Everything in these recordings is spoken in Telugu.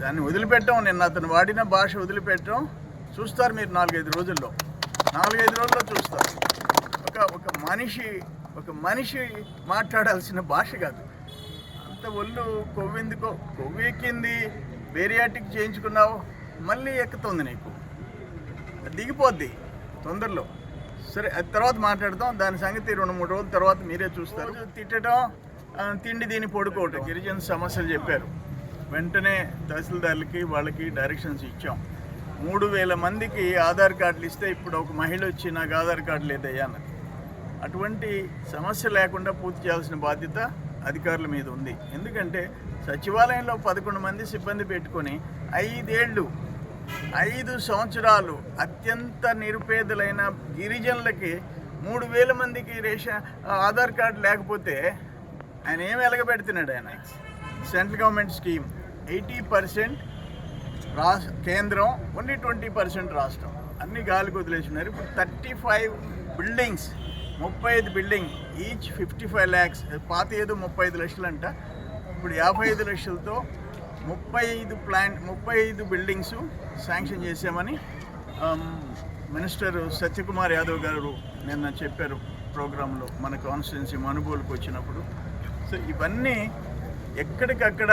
దాన్ని వదిలిపెట్టాం నిన్న అతను వాడిన భాష వదిలిపెట్టాం. చూస్తారు మీరు నాలుగైదు రోజుల్లో. నాలుగైదు రోజుల్లో చూస్తారు. ఒక ఒక మనిషి ఒక మనిషి మాట్లాడాల్సిన భాష కాదు. అంత ఒళ్ళు కొవ్వెందుకో? కొవ్వు ఎక్కింది బేరియాటిక్ చేయించుకున్నావు మళ్ళీ ఎక్కుతుంది నీకు. అది దిగిపోద్ది తొందరలో. సరే అది తర్వాత మాట్లాడదాం. దాని సంగతి రెండు మూడు రోజుల తర్వాత మీరే చూస్తారు. తిట్టడం తిండి దీన్ని పడుకోవటం. గిరిజన సమస్యలు చెప్పారు. వెంటనే తహసీల్దార్లకి వాళ్ళకి డైరెక్షన్స్ ఇచ్చాం. మూడు వేల మందికి ఆధార్ కార్డులు ఇస్తే ఇప్పుడు ఒక మహిళ వచ్చి నాకు ఆధార్ కార్డు లేదయ్యా అన్నది. అటువంటి సమస్య లేకుండా పూర్తి చేయాల్సిన బాధ్యత అధికారుల మీద ఉంది. ఎందుకంటే సచివాలయంలో పదకొండు మంది సిబ్బంది పెట్టుకొని ఐదేళ్ళు ఐదు సంవత్సరాలు అత్యంత నిరుపేదలైన గిరిజనులకి మూడు వేల మందికి రేషన్ ఆధార్ కార్డు లేకపోతే ఆయన ఏం వెలగబెడుతున్నాడు ఆయన? Central government scheme. Eighty percent రా కేంద్రం ఓన్లీ ట్వంటీ పర్సెంట్ రాష్ట్రం. అన్ని గాలికి వదిలేసినారు. ఇప్పుడు థర్టీ ఫైవ్ బిల్డింగ్స్ ముప్పై ఐదు building each fifty five lakhs. పాత ఏదో ముప్పై ఐదు లక్షలు అంట ఇప్పుడు యాభై ఐదు లక్షలతో ముప్పై ఐదు ప్లాంట్ ముప్పై ఐదు బిల్డింగ్స్ శాంక్షన్ చేసామని మినిస్టర్ సత్యకుమార్ యాదవ్ గారు నిన్న చెప్పారు ప్రోగ్రాంలో మన కాన్స్టిట్యున్సీ మనుగోలుకు వచ్చినప్పుడు. సో ఇవన్నీ ఎక్కడికక్కడ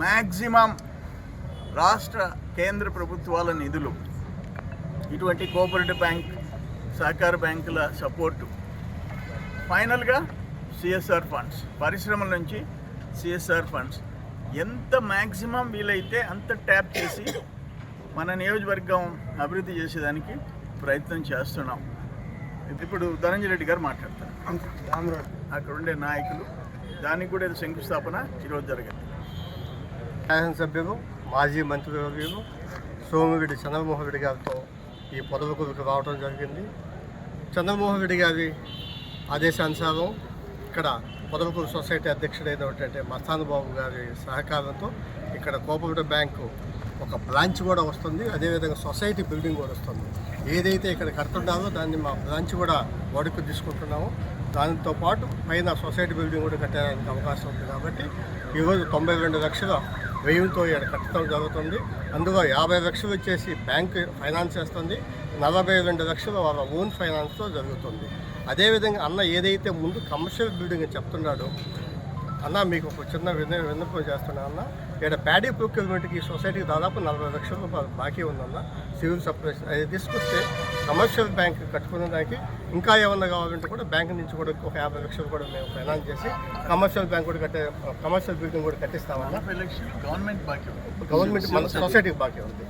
మ్యాక్సిమం రాష్ట్ర కేంద్ర ప్రభుత్వాల నిధులు ఇటువంటి కోఆపరేటివ్ బ్యాంక్ సహకార బ్యాంకుల సపోర్టు. ఫైనల్గా సిఎస్ఆర్ ఫండ్స్ పరిశ్రమల నుంచి సిఎస్ఆర్ ఫండ్స్. ఎంత మ్యాక్సిమం వీలైతే అంత ట్యాప్ చేసి మన నియోజకవర్గం అభివృద్ధి చేసేదానికి ప్రయత్నం చేస్తున్నాం. ఇప్పుడు ధనంజయ రెడ్డి గారు మాట్లాడతారు. అక్కడ ఉండే నాయకులు దానికి కూడా శంకుస్థాపన ఈరోజు జరిగింది. శాసనసభ్యులు మాజీ మంత్రివర్యులు సోమిరెడ్డి చంద్రమోహన్ రెడ్డి గారితో ఈ పదవికు రావడం జరిగింది. చంద్రమోహన్ రెడ్డి గారి ఆదేశానుసారం ఇక్కడ పొదలకూరు సొసైటీ అధ్యక్షుడైనటువంటి మస్తానుబాబు గారి సహకారంతో ఇక్కడ కోఆపరేటివ్ బ్యాంకు ఒక బ్రాంచ్ కూడా వస్తుంది. అదేవిధంగా సొసైటీ బిల్డింగ్ కూడా వస్తుంది. ఏదైతే ఇక్కడ కడుతున్నామో దాన్ని మా బ్రాంచ్ కూడా వాడుకు తీసుకుంటున్నాము. దానితో పాటు పైన సొసైటీ బిల్డింగ్ కూడా కట్టడానికి అవకాశం ఉంది కాబట్టి ఈరోజు తొంభై రెండు లక్షల వ్యయంతో ఇక్కడ కట్టడం జరుగుతుంది. అందులో యాభై లక్షలు వచ్చేసి బ్యాంక్ ఫైనాన్స్ చేస్తుంది. నలభై రెండు లక్షలు వాళ్ళ ఓన్ ఫైనాన్స్తో జరుగుతుంది. అదేవిధంగా అన్న ఏదైతే ముందు కమర్షియల్ బిల్డింగ్ అని చెప్తున్నాడో అన్న మీకు ఒక చిన్న విన్న విన్నపం చేస్తున్నా అన్న. ఇక్కడ ప్యాడీ ప్రొక్యూర్మెంట్కి సొసైటీకి దాదాపు నలభై లక్షల రూపాయలు బాకీ ఉందన్న సివిల్ సప్లైస్. అది తీసుకొస్తే కమర్షియల్ బ్యాంక్ కట్టుకునే దానికి ఇంకా ఏమన్నా కావాలంటే కూడా బ్యాంక్ నుంచి కూడా ఒక యాభై లక్షలు కూడా మేము ఫైనాన్స్ చేసి కమర్షియల్ బ్యాంక్ కూడా కట్టే కమర్షియల్ బిల్డింగ్ కూడా కట్టిస్తామన్న. గవర్నమెంట్ బాకీ. గవర్నమెంట్ మన సొసైటీకి బాకీ ఉంది.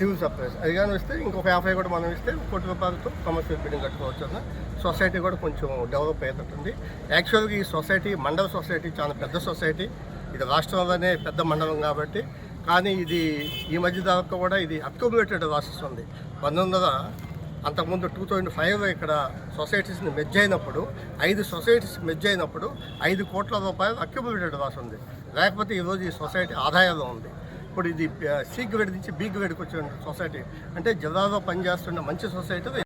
Civil supplies. అది కానీ ఇస్తే ఇంకొక యాభై కూడా మనం ఇస్తే కోటి రూపాయలతో కమర్షియల్ బిల్డింగ్ కట్టుకోవచ్చు అన్న. సొసైటీ కూడా కొంచెం డెవలప్ అయ్యేటట్టుంది. యాక్చువల్గా ఈ సొసైటీ మండల సొసైటీ చాలా పెద్ద సొసైటీ ఇది రాష్ట్రంలోనే పెద్ద మండలం కాబట్టి. కానీ ఇది ఈ మధ్య దాకా కూడా ఇది అక్యుములేటెడ్ లాసెస్ ఉంది. పంతొమ్మిది వందల అంతకుముందు టూ థౌజండ్ ఫైవ్ ఇక్కడ సొసైటీస్ని మెజ్ అయినప్పుడు ఐదు సొసైటీస్ మెజ్ అయినప్పుడు ఐదు కోట్ల రూపాయలు అక్యుములేటెడ్ లాస్ ఉంది. లేకపోతే ఈరోజు ఈ సొసైటీ ఆదాయంలో ఉంది. ఇప్పుడు ఇది సి గ్రేడ్ నుంచి బి గ్రేడ్కి వచ్చిన సొసైటీ అంటే జిల్లాలో పనిచేస్తున్న మంచి సొసైటీ